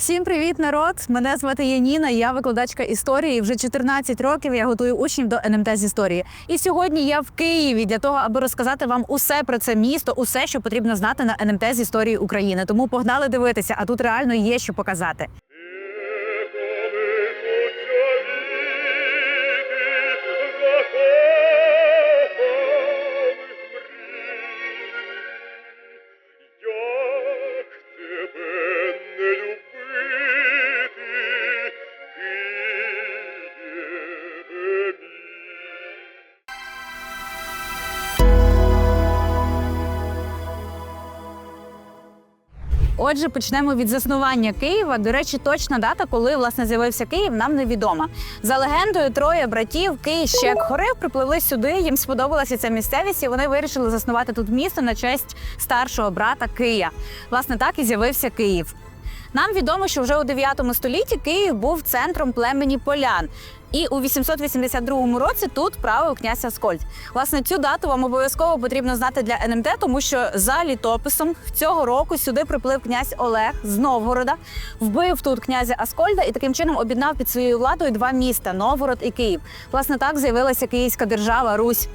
Всім привіт, народ! Мене звати Яніна. Я викладачка історії. Вже 14 років я готую учнів до НМТ з історії. І сьогодні я в Києві для того, аби розказати вам усе про це місто, усе, що потрібно знати на НМТ з історії України. Тому погнали дивитися, а тут реально є що показати. Отже, почнемо від заснування Києва. До речі, точна дата, коли власне з'явився Київ, нам невідома. За легендою, троє братів Київ ще хорив припливли сюди. Їм сподобалася ця місцевість, і вони вирішили заснувати тут місто на честь старшого брата Кия. Власне, так і з'явився Київ. Нам відомо, що вже у 9 столітті Київ був центром племені полян. І у 882 році тут правив князь Аскольд. Власне, цю дату вам обов'язково потрібно знати для НМТ, тому що за літописом цього року сюди приплив князь Олег з Новгорода, вбив тут князя Аскольда і таким чином об'єднав під своєю владою два міста Новгород і Київ. Власне, так з'явилася Київська держава Русь.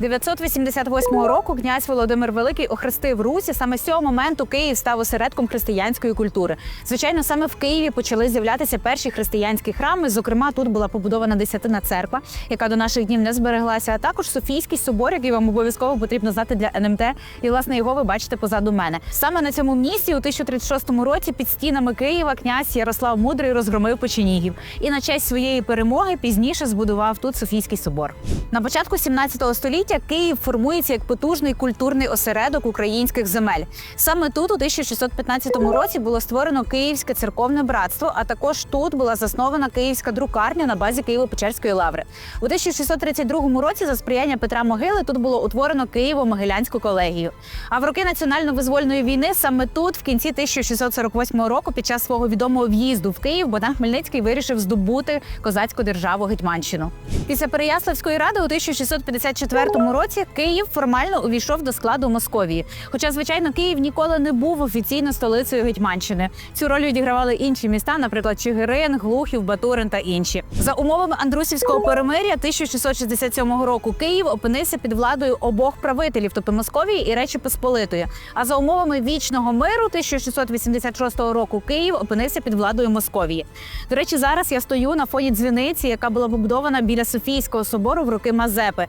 988 року князь Володимир Великий охрестив Русь. і Саме з цього моменту Київ став осередком християнської культури. Звичайно, саме в Києві почали з'являтися перші християнські храми. Зокрема, тут була побудована десятина церква, яка до наших днів не збереглася. А також Софійський собор, який вам обов'язково потрібно знати для НМТ. І власне його ви бачите позаду мене. Саме на цьому місці у 1036 році під стінами Києва князь Ярослав Мудрий розгромив печенігів і на честь своєї перемоги пізніше збудував тут Софійський собор. На початку 17 століття Київ формується як потужний культурний осередок українських земель. Саме тут, у 1615 році, було створено Київське церковне братство, а також тут була заснована київська друкарня на базі Києво-Печерської лаври. У 1632 році, за сприяння Петра Могили, тут було утворено Києво-Могилянську колегію. А в роки національно-визвольної війни саме тут, в кінці 1648 року, під час свого відомого в'їзду в Київ, Богдан Хмельницький вирішив здобути козацьку державу Гетьманщину. Після Переяславської ради у 1654 році Київ формально увійшов до складу Московії. Хоча, звичайно, Київ ніколи не був офіційно столицею Гетьманщини. Цю роль відігравали інші міста, наприклад, Чигирин, Глухів, Батурин та інші. За умовами Андрусівського перемир'я 1667 року Київ опинився під владою обох правителів, тобто Московії і Речі Посполитої. А за умовами вічного миру 1686 року Київ опинився під владою Московії. До речі, зараз я стою на фоні дзвіниці, яка була побудована біля Софійського собору в роки Мазепи.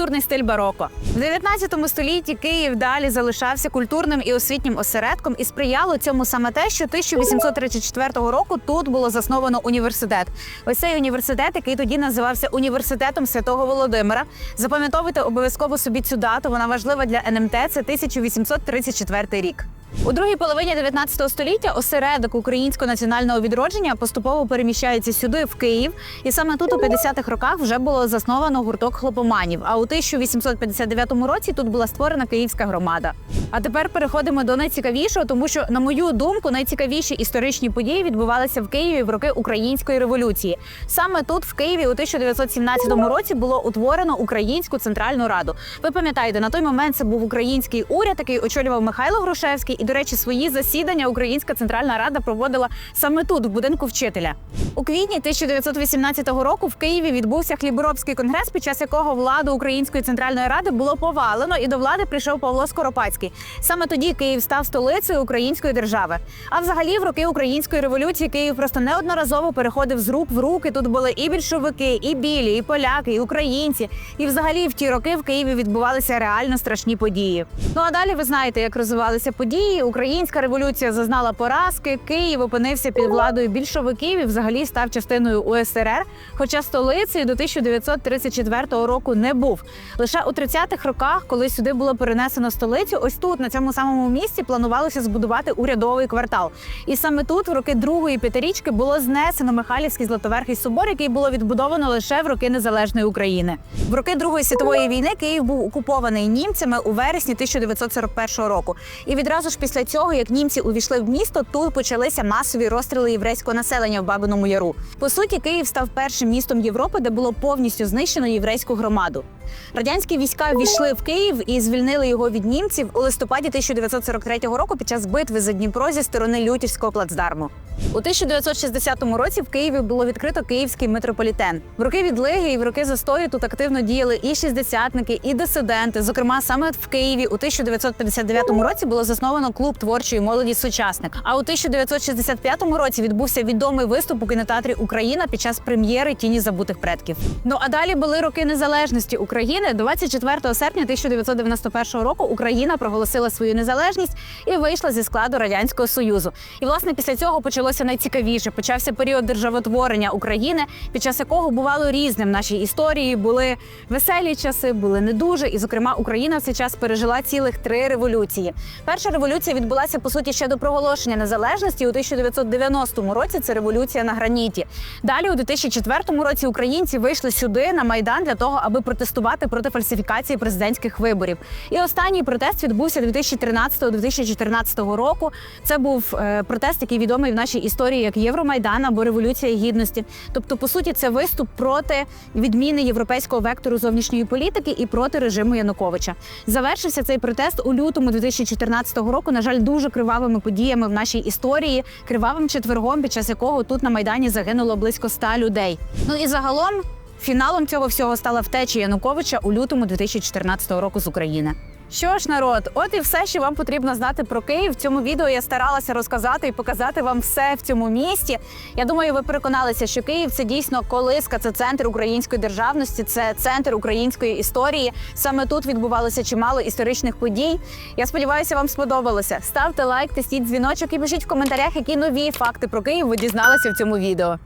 Архітектурний стиль бароко. В 19 столітті Київ далі залишався культурним і освітнім осередком, і сприяло цьому саме те, що 1834 року тут було засновано університет. Ось цей університет, який тоді називався університетом Святого Володимира. Запам'ятовуйте обов'язково собі цю дату. Вона важлива для НМТ. Це 1834 рік. У другій половині 19 століття осередок українського національного відродження поступово переміщається сюди, в Київ, і саме тут у 50-х роках вже було засновано гурток хлопоманів. А у 1859 році тут була створена київська громада. А тепер переходимо до найцікавішого, тому що, на мою думку, найцікавіші історичні події відбувалися в Києві в роки української революції. Саме тут, в Києві, у 1917 році було утворено Українську центральну раду. Ви пам'ятаєте, на той момент це був український уряд, який очолював Михайло Грушевський. І, до речі, свої засідання Українська центральна рада проводила саме тут, в будинку вчителя. У квітні 1918 року в Києві відбувся хліборобський конгрес, під час якого владу Української центральної ради було повалено, і до влади прийшов Павло Скоропадський. Саме тоді Київ став столицею української держави. А взагалі, в роки української революції Київ просто неодноразово переходив з рук в руки. Тут були і більшовики, і білі, і поляки, і українці. І взагалі в ті роки в Києві відбувалися реально страшні події. Ну а далі ви знаєте, як розвивалися події. Українська революція зазнала поразки. Київ опинився під владою більшовиків і взагалі став частиною УСРР. Хоча столицею до 1934 року не був. Лише у 30-х роках, коли сюди було перенесено столицю, ось тут, на цьому самому місці, планувалося збудувати урядовий квартал. І саме тут, в роки другої п'ятирічки, було знесено Михайлівський Златоверхий собор, який було відбудовано лише в роки незалежної України. В роки Другої світової війни Київ був окупований німцями у вересні 1941 року. І відразу ж після цього, як німці увійшли в місто, тут почалися масові розстріли єврейського населення в Бабиному Яру. По суті, Київ став першим містом Європи, де було повністю знищено єврейську громаду. Радянські війська ввійшли в Київ і звільнили його від німців у листопаді 1943 року під час битви за Дніпро зі сторони Лютівського плацдарму. У 1960 році в Києві було відкрито київський метрополітен. В роки відлиги і в роки застою тут активно діяли і шістдесятники, і дисиденти. Зокрема, саме в Києві у 1959 році було засновано клуб творчої молоді сучасник. А у 1965 році відбувся відомий виступ у кінотеатрі Україна під час прем'єри Тіні забутих предків. Ну а далі були роки незалежності України. 24 серпня 1991 року Україна проголосила свою незалежність і вийшла зі складу радянського союзу. І власне після цього почалося найцікавіше. Почався період державотворення України, під час якого бувало різним в нашій історії. Були веселі часи, були не дуже. І, зокрема, Україна в цей час пережила цілих три революції. Перша революція відбулася по суті ще до проголошення незалежності у 1990 році. Це революція на граніті. Далі у 2004 році українці вийшли сюди на майдан для того, аби протестувати проти фальсифікації президентських виборів. І останній протест відбувся 2013-2014 року. Це був е, протест, який відомий в нашій історії як Євромайдан або Революція Гідності. Тобто, по суті, це виступ проти відміни європейського вектору зовнішньої політики і проти режиму Януковича. Завершився цей протест у лютому 2014 року. На жаль, дуже кривавими подіями в нашій історії, кривавим четвергом, під час якого тут на майдані загинуло близько ста людей. Ну і загалом. Фіналом цього всього стала втеча Януковича у лютому 2014 року з України. Що ж, народ, от і все, що вам потрібно знати про Київ. В цьому відео я старалася розказати і показати вам все в цьому місті. Я думаю, ви переконалися, що Київ це дійсно колиска, це центр української державності, це центр української історії. Саме тут відбувалося чимало історичних подій. Я сподіваюся, вам сподобалося. Ставте лайк, тисніть дзвіночок і пишіть в коментарях, які нові факти про Київ ви дізналися в цьому відео.